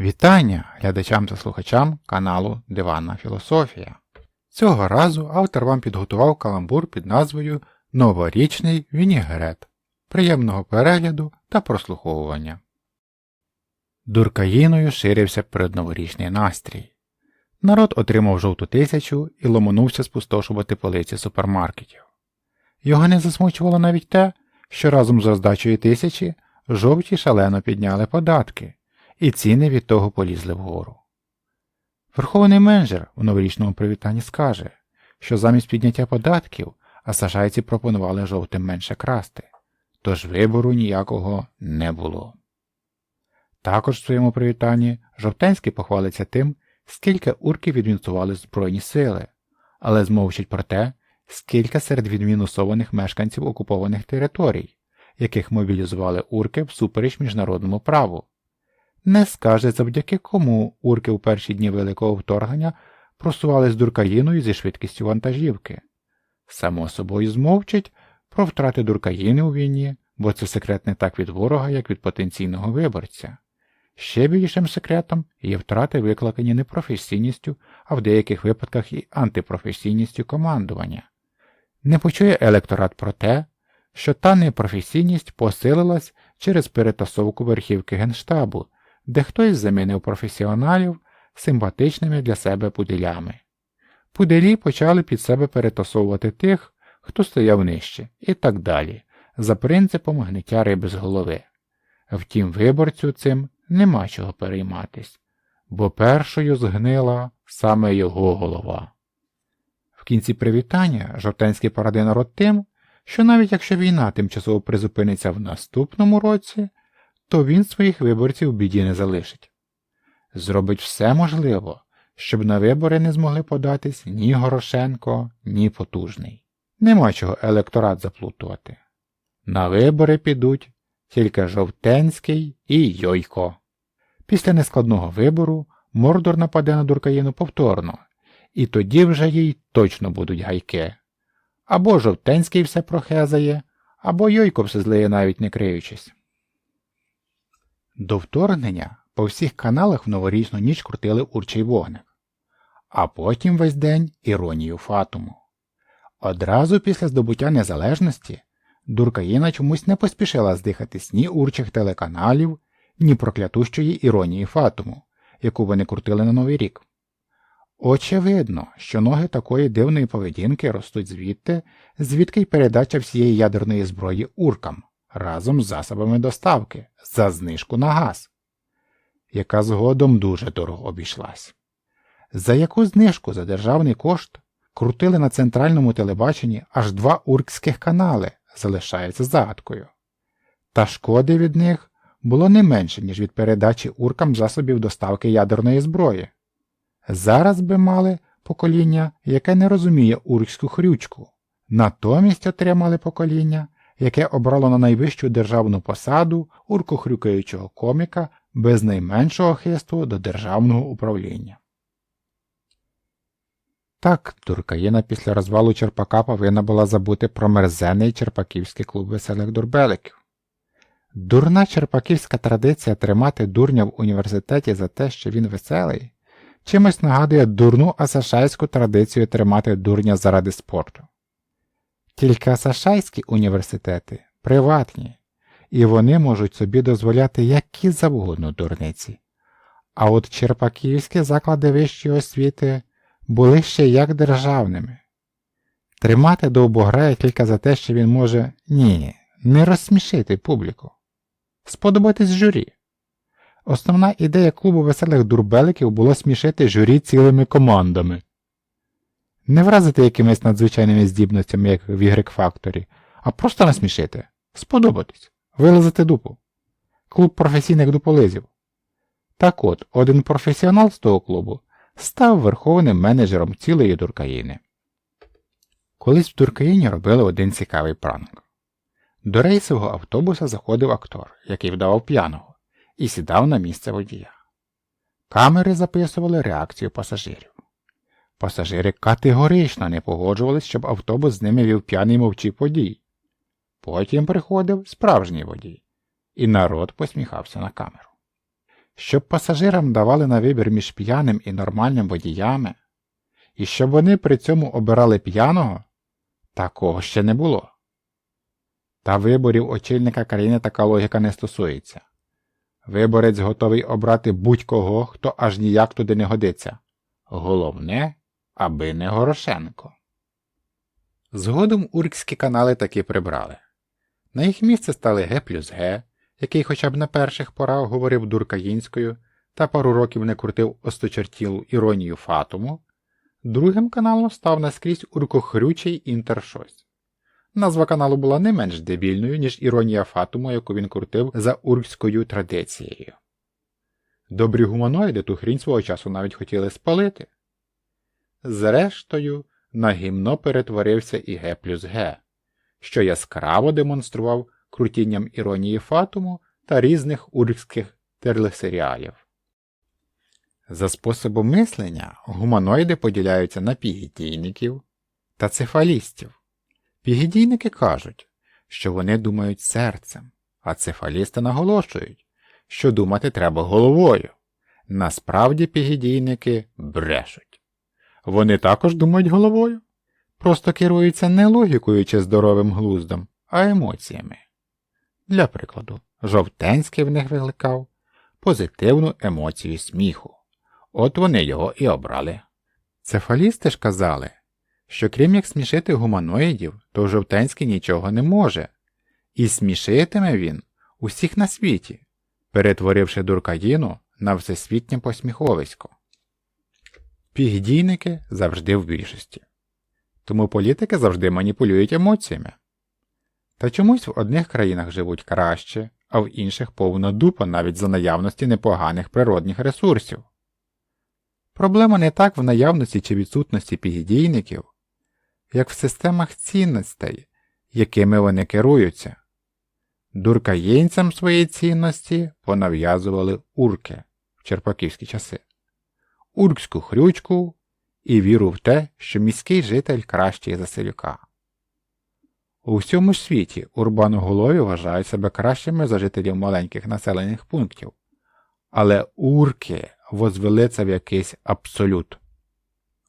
Вітання глядачам та слухачам каналу Диванна Філософія. Цього разу автор вам підготував каламбур під назвою Новорічний Вінігрет. Приємного перегляду та прослуховування. Дуркаїною ширився передноворічний настрій. Народ отримав жовту тисячу і ломанувся спустошувати полиці супермаркетів. Його не засмучувало навіть те, що разом з роздачею тисячі жовті шалено підняли податки, і ціни від того полізли вгору. Верховний менеджер у новорічному привітанні скаже, що замість підняття податків асажайці пропонували жовтим менше красти, тож вибору ніякого не було. Також в своєму привітанні Жовтенський похвалиться тим, скільки урків відмінусували Збройні сили, але змовчить про те, скільки серед відмінусованих мешканців окупованих територій, яких мобілізували урки всупереч міжнародному праву. Не скаже, завдяки кому урки у перші дні Великого вторгнення просували з дуркаїною зі швидкістю вантажівки. Само собою змовчить про втрати дуркаїни у війні, бо це секрет не так від ворога, як від потенційного виборця. Ще більшим секретом є втрати, викликані не професійністю, а в деяких випадках і антипрофесійністю командування. Не почує електорат про те, що та непрофесійність посилилась через перетасовку верхівки Генштабу, де хтось замінив професіоналів симпатичними для себе пуделями. Пуделі почали під себе перетасовувати тих, хто стояв нижче, і так далі, за принципом гниття риби з голови. Втім, виборцю цим нема чого перейматись, бо першою згнила саме його голова. В кінці привітання Жовтенський порадив народ тим, що навіть якщо війна тимчасово призупиниться в наступному році, то він своїх виборців в біді не залишить. Зробить все можливо, щоб на вибори не змогли податись ні Горошенко, ні Потужний. Нема чого електорат заплутувати. На вибори підуть тільки Жовтенський і Йойко. Після нескладного вибору Мордор нападе на Дуркаїну повторно, і тоді вже їй точно будуть гайки. Або Жовтенський все прохезає, або Йойко все злиє навіть не криючись. До вторгнення по всіх каналах в новорічну ніч крутили урчий вогник, а потім весь день іронію Фатуму. Одразу після здобуття незалежності Дуркаїна чомусь не поспішила здихатись ні урчих телеканалів, ні проклятущої іронії Фатуму, яку вони крутили на Новий рік. Очевидно, що ноги такої дивної поведінки ростуть звідти, звідки й передача всієї ядерної зброї уркам разом з засобами доставки за знижку на газ, яка згодом дуже дорого обійшлась. За яку знижку за державний кошт крутили на центральному телебаченні аж два уркських канали, залишається загадкою. Та шкоди від них було не менше, ніж від передачі уркам засобів доставки ядерної зброї. Зараз би мали покоління, яке не розуміє уркську хрючку, натомість отримали покоління, яке обрало на найвищу державну посаду уркохрюкаючого коміка без найменшого хисту до державного управління. Так, Туркаїна після розвалу Черпака повинна була забути про мерзений Черпаківський клуб веселих дурбеликів. Дурна черпаківська традиція тримати дурня в університеті за те, що він веселий, чимось нагадує дурну асашайську традицію тримати дурня заради спорту. Тільки асашайські університети приватні, і вони можуть собі дозволяти які завгодно дурниці. А от черпаківські заклади вищої освіти були ще як державними. Тримати довбограя тільки за те, що він може ні, не розсмішити публіку, сподобатись журі. Основна ідея клубу веселих дурбеликів було смішити журі цілими командами. Не вразити якимись надзвичайними здібностями, як в Y Factory, а просто насмішити, сподобатись, вилазити дупу. Клуб професійних дуполизів. Так от, один професіонал з того клубу став верховним менеджером цілої Дуркаїни. Колись в Дуркаїні робили один цікавий пранк. До рейсового автобуса заходив актор, який вдавав п'яного, і сідав на місце водія. Камери записували реакцію пасажирів. Пасажири категорично не погоджувались, щоб автобус з ними вів п'яний мовчий водій. Потім приходив справжній водій, і народ посміхався на камеру. щоб пасажирам давали на вибір між п'яним і нормальним водіями, і щоб вони при цьому обирали п'яного, такого ще не було. Та виборів очільника країни така логіка не стосується. Виборець готовий обрати будь-кого, хто аж ніяк туди не годиться. Головне, аби не Горошенко. Згодом уркські канали таки прибрали. На їх місце стали Г плюс Г, який хоча б на перших порах говорив дуркаїнською та пару років не крутив осточертілу іронію Фатуму, другим каналом став наскрізь уркохрючий інтершось. Назва каналу була не менш дебільною, ніж іронія Фатуму, яку він крутив за уркською традицією. Добрі гуманоїди ту хрінь свого часу навіть хотіли спалити. Зрештою, на гімно перетворився і Г плюс Г, що яскраво демонстрував крутінням іронії Фатуму та різних уркських телесеріалів. За способом мислення гуманоїди поділяються на пігідійників та цефалістів. Пігідійники кажуть, що вони думають серцем, а цефалісти наголошують, що думати треба головою. Насправді пігідійники брешуть. Вони також думають головою, просто керуються не логікою чи здоровим глуздом, а емоціями. Для прикладу, жовтенський в них викликав позитивну емоцію сміху. От вони його і обрали. Цефалісти ж казали, що крім як смішити гуманоїдів, то жовтенський нічого не може, і смішитиме він усіх на світі, перетворивши дуркаїну на всесвітнє посміховисько. Пігдійники завжди в більшості. Тому політики завжди маніпулюють емоціями. Та чомусь в одних країнах живуть краще, а в інших повно дупа навіть за наявності непоганих природних ресурсів. Проблема не так в наявності чи відсутності пігідійників, як в системах цінностей, якими вони керуються. Дуркаєнцям свої цінності понав'язували урки в черпаківські часи, уркську хрючку і віру в те, що міський житель кращий за селюка. У всьому світі урбаноголові вважають себе кращими за жителів маленьких населених пунктів, але урки возвели це в якийсь абсолют.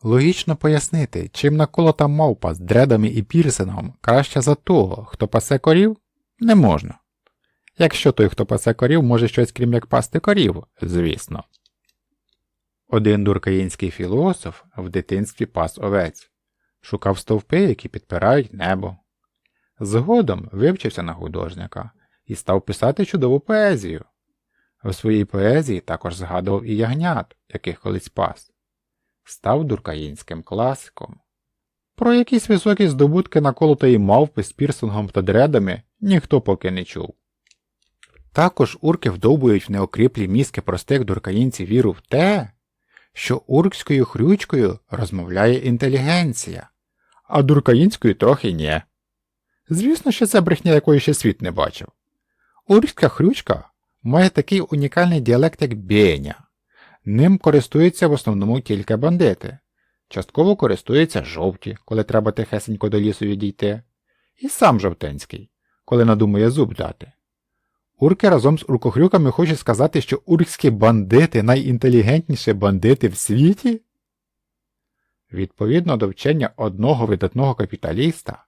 Логічно пояснити, чим наколота мавпа з дредами і пірсингом краща за того, хто пасе корів, не можна. Якщо той, хто пасе корів, може щось крім як пасти корів, звісно. Один дуркаїнський філософ в дитинстві пас овець, шукав стовпи, які підпирають небо. Згодом вивчився на художника і став писати чудову поезію. У своїй поезії також згадував і ягнят, яких колись пас. Став дуркаїнським класиком. Про якісь високі здобутки наколотої мавпи з пірсингом та дредами ніхто поки не чув. Також урки вдовбують в неокріплі мізки простих дуркаїнців віру в те, що уркською хрючкою розмовляє інтелігенція, а дуркаїнською трохи ні. Звісно, що це брехня, якої ще світ не бачив. Уркська хрючка має такий унікальний діалект, як бєня. Ним користуються в основному тільки бандити, частково користуються жовті, коли треба тихесенько до лісу відійти, і сам жовтенський, коли надумує зуб дати. Урки разом з уркохрюками хочуть сказати, що уркські бандити найінтелігентніші бандити в світі? Відповідно до вчення одного видатного капіталіста,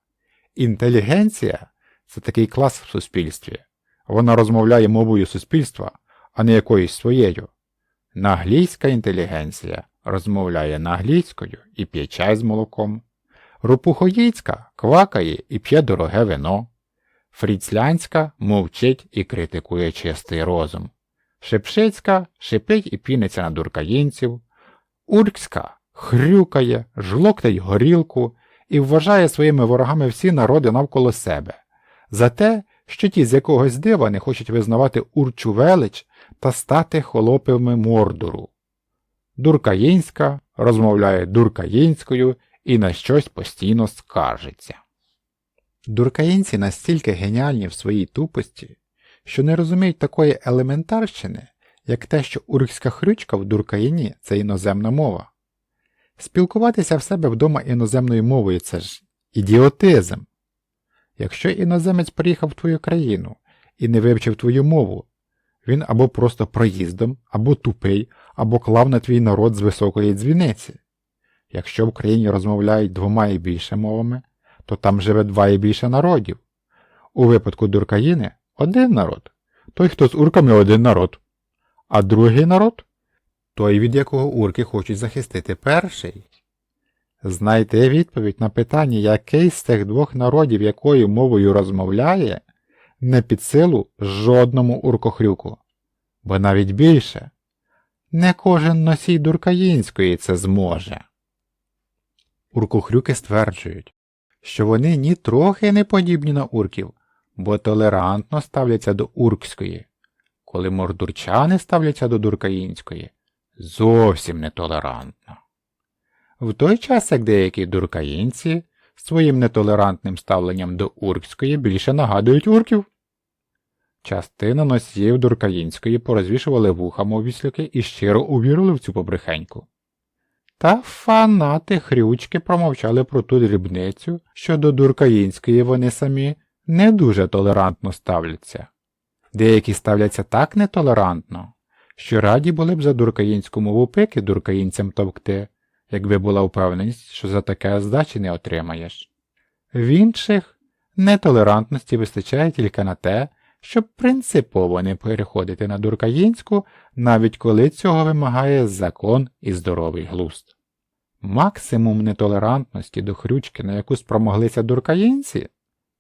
інтелігенція це такий клас в суспільстві. Вона розмовляє мовою суспільства, а не якоюсь своєю. Наглійська інтелігенція розмовляє наглійською і п'є чай з молоком. Рупухоїцька квакає і п'є дороге вино. Фріцлянська мовчить і критикує чистий розум. Шепшицька шипить і піниться на дуркаїнців. Уркська хрюкає, жлоктить горілку і вважає своїми ворогами всі народи навколо себе. За те, що ті з якогось дива не хочуть визнавати урчу велич та стати холопами мордору. Дуркаїнська розмовляє дуркаїнською і на щось постійно скаржиться. Дуркаїнці настільки геніальні в своїй тупості, що не розуміють такої елементарщини, як те, що уркська хрючка в дуркаїні це іноземна мова. Спілкуватися в себе вдома іноземною мовою це ж ідіотизм. Якщо іноземець приїхав в твою країну і не вивчив твою мову, Він або просто проїздом, або тупий, або клав на твій народ з високої дзвіниці. Якщо в країні розмовляють двома і більше мовами, то там живе два і більше народів. У випадку Дуркаїни один народ, той, хто з урками один народ, а другий народ той, від якого урки хочуть захистити перший. Знайте відповідь на питання, який з цих двох народів якою мовою розмовляє, не під силу жодному уркохрюку, бо навіть більше не кожен носій дуркаїнської це зможе. Уркохрюки стверджують, що вони ні трохи не подібні на урків, бо толерантно ставляться до уркської, коли мордурчани ставляться до дуркаїнської, зовсім нетолерантно. В той час, як деякі дуркаїнці своїм нетолерантним ставленням до уркської більше нагадують урків. Частина носіїв дуркаїнської порозвішували вуха мов і щиро увірили в цю побрехеньку. Та фанати хрючки промовчали про ту дрібницю, що до дуркаїнської вони самі не дуже толерантно ставляться. Деякі ставляться так нетолерантно, що раді були б за дуркаїнську мову пики дуркаїнцям товкти, якби була впевненість, що за таке здачі не отримаєш. В інших нетолерантності вистачає тільки на те, щоб принципово не переходити на дуркаїнську, навіть коли цього вимагає закон і здоровий глузд. Максимум нетолерантності до хрючки, на яку спромоглися дуркаїнці,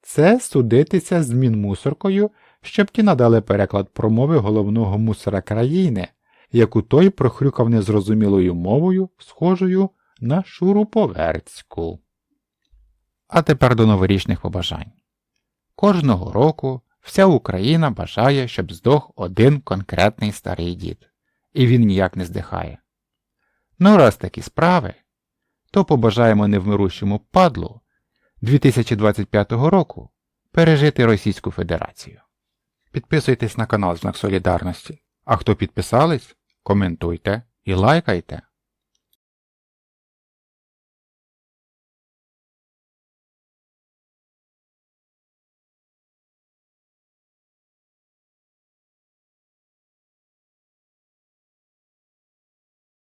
це судитися з мінмусоркою, щоб ті надали переклад промови головного мусора країни, яку той прохрюкав незрозумілою мовою, схожою на шуруповерцьку. А тепер до новорічних побажань. Кожного року вся Україна бажає, щоб здох один конкретний старий дід, і він ніяк не здихає. Ну, раз такі справи, то побажаємо невмирущому падлу 2025 року пережити Російську Федерацію. Підписуйтесь на канал Знак Солідарності, а хто підписались, коментуйте і лайкайте.